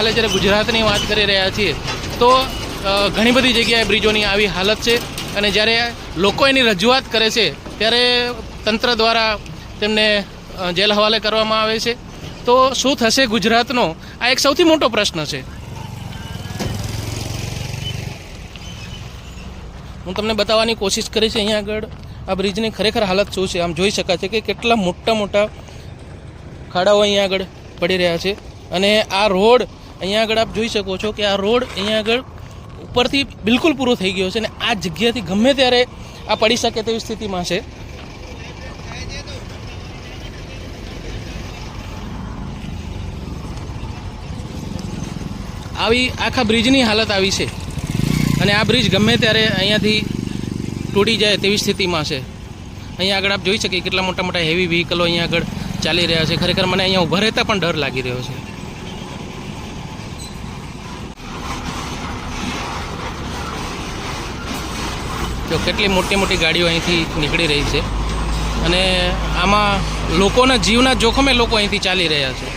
હાલે જ્યારે ગુજરાતની વાત કરી રહ્યા છીએ, તો ઘણી બધી જગ્યાએ બ્રિજોની આવી હાલત છે અને જ્યારે લોકો એની રજૂઆત કરે છે, ત્યારે તંત્ર દ્વારા તેમને જેલ હવાલે કરવામાં આવે છે. તો શું થશે ગુજરાતનો? આ એક સૌથી મોટો પ્રશ્ન છે. હું તમને બતાવવાની કોશિશ કરીશ અહીંયા આગળ, આ બ્રિજની ખરેખર હાલત શું છે? આમ જોઈ શકાય છે કે કેટલા મોટા મોટા ખાડાઓ અહીંયા આગળ પડી રહ્યા છે. અને આ રોડ અહીંયા આગળ આપ જોઈ શકો છો કે આ રોડ અહીંયા આગળ ઉપરથી બિલકુલ પૂરો થઈ ગયો છે અને આ જગ્યાથી ગમે ત્યારે આ પડી શકે તેવી સ્થિતિમાં છે. આવી આખા બ્રિજની હાલત આવી છે અને આ બ્રિજ ગમે ત્યારે અહીંયાથી તૂટી જાય તેવી સ્થિતિમાં છે. અહીંયા આગળ આપ જોઈ શકીએ કેટલા મોટા મોટા હેવી વ્હીકલો અહીંયા આગળ ચાલી રહ્યા છે. ખરેખર મને અહીંયા ઊભા રહેતા પણ ડર લાગી રહ્યો છે. જો કેટલી મોટી મોટી ગાડીઓ અહીંથી નીકળી રહી છે. અને આમાં લોકોના જીવના જોખમે લોકો અહીંથી ચાલી રહ્યા છે.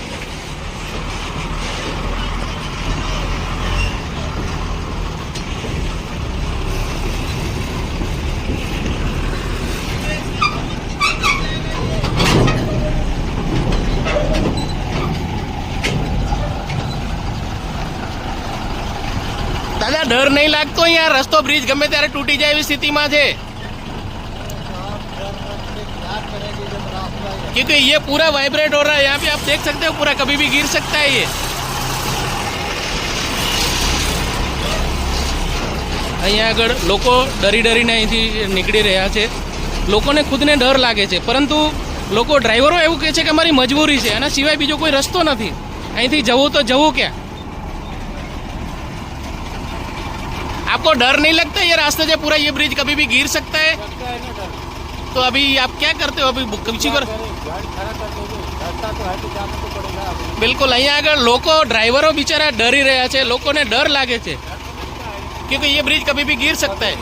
દાદા ડર નહીં લાગતો અહીંયા રસ્તો બ્રિજ ગમે ત્યારે તૂટી જાય એવી સ્થિતિમાં છે क्योंकि ये पूरा वाइब्रेट हो रहा है यहाँ पे आप देख सकते हो पूरा कभी भी गिर सकता है ये અહીંયા આગળ લોકો ડરી ડરીને અહીંથી નીકળી રહ્યા છે લોકોને ખુદને ડર લાગે છે પરંતુ લોકો ડ્રાઈવરો એવું કહે છે કે અમારી મજબૂરી છે આના સિવાય બીજો કોઈ રસ્તો નથી અહીંથી જવું તો જવું ક્યાં आपको डर नहीं लगता ये रास्ते से पूरा ये ब्रिज कभी भी गिर सकता है तो अभी आप क्या करते हो अभी किसी पर બિલકુલ અહીંયા આગળ લોકો ડ્રાઈવરો બિચારા ડરી રહ્યા છે લોકોને ડર લાગે છે क्योंकि ये ब्रिज कभी भी गिर सकता है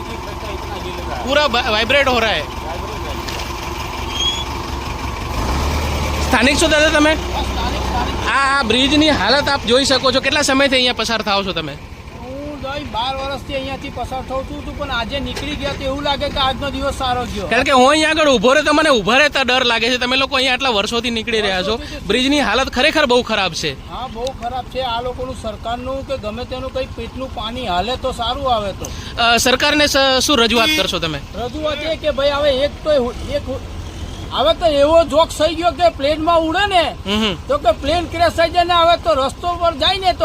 पूरा वाइब्रेट हो रहा है સ્થાનિક છો દાદા તમે આ આ બ્રિજની હાલત આપ જોઈ શકો છો કેટલા સમયથી અહીંયા પસાર થાઓ છો તમે હું દઈ બાર વર્ષથી અહીંયાથી પસાર થઉં છું તું પણ આજે નીકળી ગયા તો એવું લાગે કે આજનો દિવસ સારો ગયો. કારણ કે હું અહીંયા આગળ ઊભો રહે તો મને ઊભા રહેતા ડર લાગે છે. તમે લોકો અહીંયા આટલા વર્ષોથી નીકળી રહ્યા છો. બ્રિજની હાલત ખરેખર બહુ ખરાબ છે. હા બહુ ખરાબ છે. આ લોકોનું સરકારનું કે ગમે તેનું કંઈ પેટનું પાણી હાલે તો સારું આવે તો. સરકારને શું રજૂઆત કરશો તમે? રજૂઆત એ કે ભાઈ હવે એક તો એક હવે તો એવો જોક થઈ ગયો કે પ્લેનમાં ઉડે ને તો કે પ્લેન ક્રેશ થઈ જાય ને હવે તો રસ્તો પર જાય ને તો